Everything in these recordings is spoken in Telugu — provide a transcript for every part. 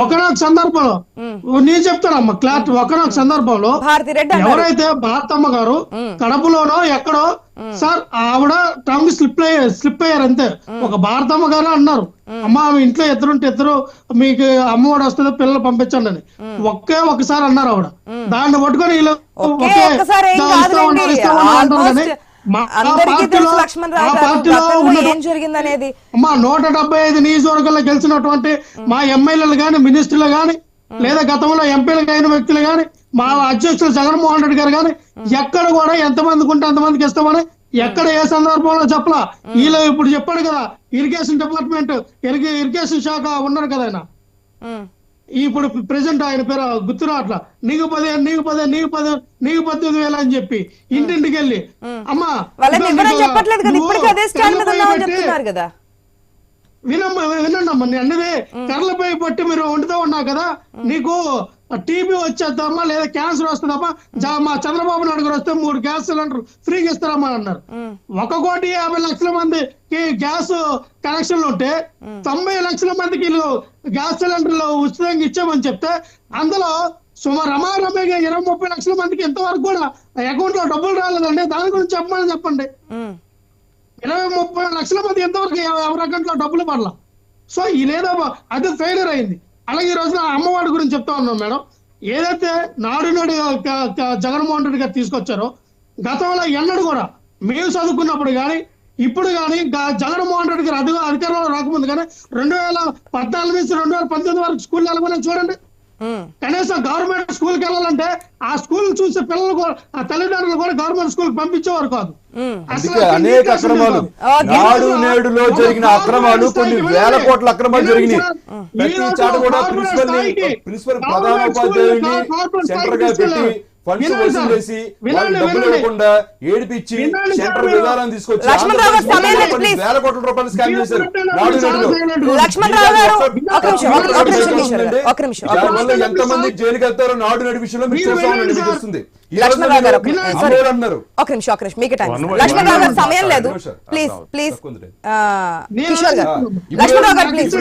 ఒకనొక సందర్భంలో నేను చెప్తానమ్మా క్లారిటీ ఒకనొక సందర్భంలో ఎవరైతే భారతమ్మ గారు కడపలోనో ఎక్కడో సార్ ఆవిడ టంగ్ స్లిప్ స్లిప్ అయ్యారు అంతే. ఒక భారతమ్మ గారు అన్నారు. అమ్మ ఇంట్లో ఇద్దరుంటే ఇద్దరు మీకు అమ్మఒడి వస్తుంది పిల్లలు పంపించండి అని. ఒకే ఒకసారి అన్నారు ఆవిడ. దాన్ని పట్టుకొని వీళ్ళు మా అందరికీ పార్టీలో- తెలుసు లక్ష్మణ్ రావు మా గారు పార్టీలో గతంలో ఉన్నటువంటి- ఏం జరిగిందనేది. అమ్మా నూట డెబ్బై ఐదు నియోజకవర్గాల్లో గెలిచినటువంటి మా ఎమ్మెల్యేలు గాని మినిస్టర్లు గాని లేదా గతంలో ఎంపీలు అయిన వ్యక్తులు గాని మా అధ్యక్షులు జగన్మోహన్ రెడ్డి గారు గాని ఎక్కడ కూడా ఎంతమందికి ఉంటే అంతమందికి ఇస్తామని ఎక్కడ ఏ సందర్భంలో చెప్పలా. వీళ్ళు ఇప్పుడు చెప్పాడు కదా ఇరిగేషన్ డిపార్ట్మెంట్ ఇరిగే ఇరిగేషన్ శాఖ ఉన్నారు కదా ఆయన. ఇప్పుడు ప్రెసెంట్ ఆయన పేరు గుర్తురా అట్లా? నీకు పదిహేను నీకు పదిహేను నీకు పదిహేను నీకు పద్దెనిమిది వేలు అని చెప్పి ఇంటింటికి వెళ్ళి అమ్మా వినమ్మా వినండమ్మా నేను అన్నది కర్రలపై పట్టి మీరు వండుతూ ఉన్నావు కదా నీకు టీబీ వచ్చేద్దామా లేదా క్యాన్సర్ వస్తుందమ్మా? జా- మా చంద్రబాబు నాయుడు గారు వస్తే మూడు గ్యాస్ సిలిండర్ ఫ్రీగా ఇస్తారమ్మా అన్నారు. ఒక కోటి యాభై లక్షల మందికి గ్యాస్ కనెక్షన్లు ఉంటే తొంభై లక్షల మందికి గ్యాస్ సిలిండర్లు ఉచితంగా ఇచ్చామని చెప్తే అందులో సుమారు రమారమేగా ఇరవై ముప్పై లక్షల మందికి ఇంతవరకు కూడా అకౌంట్లో డబ్బులు రాలేదండి. దాని గురించి చెప్పమని చెప్పండి. ఇరవై ముప్పై లక్షల మంది ఎంతవరకు ఎవ- ఎవరి అకౌంట్లో డబ్బులు పడలా? సో ఇదేదో అది ఫెయిలియర్ అయింది. అలాగే ఈ రోజున అమ్మవారి గురించి చెప్తా ఉన్నాం మేడం. ఏదైతే నాడునాడు జగన్మోహన్ రెడ్డి గారు తీసుకొచ్చారో గతంలో ఎన్నడూ కూడా మేము చదువుకున్నప్పుడు కానీ ఇప్పుడు కానీ జగన్మోహన్ రెడ్డి గారు అధికారంలో రాకముందు కానీ రెండు వేల పద్నాలుగు నుంచి రెండు వేల పంతొమ్మిది వరకు స్కూల్ వెళ్ళమని చూడండి. కనీసం గవర్నమెంట్ స్కూల్కి వెళ్ళాలంటే ఆ స్కూల్ చూసే పిల్లలు కూడా ఆ తల్లిదండ్రులు కూడా గవర్నమెంట్ స్కూల్ పంపించేవారు కాదు. అనేక అక్రమాలు. నాడు నేడులో జరిగిన అక్రమాలు కొన్ని వేల కోట్ల అక్రమాలు జరిగినాయి. ప్రతి చాట కూడా ప్రిన్సిపల్ ప్రిన్సిపల్ ప్రధానోపాధ్యాయుడిని సెంటర్గా పెట్టి ఫండ్స్ వసూలు చేసి వాళ్ళు డబ్బులు ఇవ్వకుండా ఏడిపించి వినండి సెంటర్ సార్. విధానం తీసుకొచ్చి. వేల కోట్ల రూపాయలు స్కామ్ చేశారు. నాడు జైలుకి వెళ్తారో నాడు నేడు విషయంలో మీకు. అన్నారు. ఒక నిమిషం ఒక నిమిషం టైం లక్ష్మణ్ రావు గారు సమయం లేదు. Please please. కిషోర్ గారు. లక్ష్మణ్ రావు గారు ప్లీజ్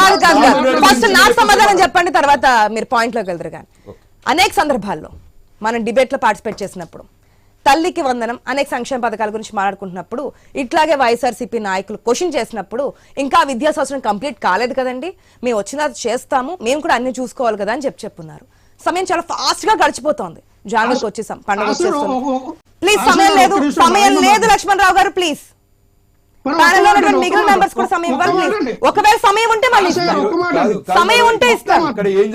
కాదు కాదు కాదు ఫస్ట్ సమాధానం. చెప్పండి తర్వాత మీరు పాయింట్లోకి వెళ్తారు. కానీ అనేక సందర్భాల్లో మనం డిబేట్లో పార్టిసిపేట్ చేసినప్పుడు. తల్లికి వందనం అనేక సంక్షేమ పథకాల గురించి మాట్లాడుకుంటున్నప్పుడు ఇట్లాగే వైఎస్ఆర్సీపీ నాయకులు క్వశ్చన్ చేసినప్పుడు ఇంకా విద్యా సంవత్సరం కంప్లీట్ కాలేదు కదండి మేము వచ్చిన చేస్తాము మేము కూడా అన్ని చూసుకోవాలి కదా అని చెప్పి చెప్పున్నారు. సమయం చాలా ఫాస్ట్గా గడిచిపోతోంది జనవరికి వచ్చేసాం పండుగ ఒక- ప్లీజ్ సమయం లేదు సమయం. లేదు లక్ష్మణ్ రావు గారు ప్లీజ్. ప్యానెల్ ఉన్నటువంటి మిగిలిన మెంబర్స్ కూడా సమయం. ఒకవేళ సమయం ఉంటే మళ్ళీ సమయం ఉంటే ఇక్కడ ఏం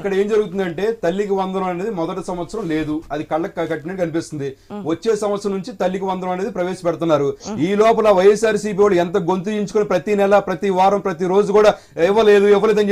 ఇక్కడ ఏం జరుగుతుందంటే తల్లికి వందనం అనేది మొదటి సంవత్సరం లేదు. అది కళ్ళకి కట్టినట్టు కనిపిస్తుంది. వచ్చే సంవత్సరం నుంచి తల్లికి వందనం అనేది ప్రవేశపెడుతున్నారు. ఈ లోపల వైఎస్ఆర్ వాళ్ళు ఎంత గొంతు చించుకొని ప్రతి నెల ప్రతి వారం ప్రతి రోజు కూడా ఇవ్వలేదు ఇవ్వలేదు అని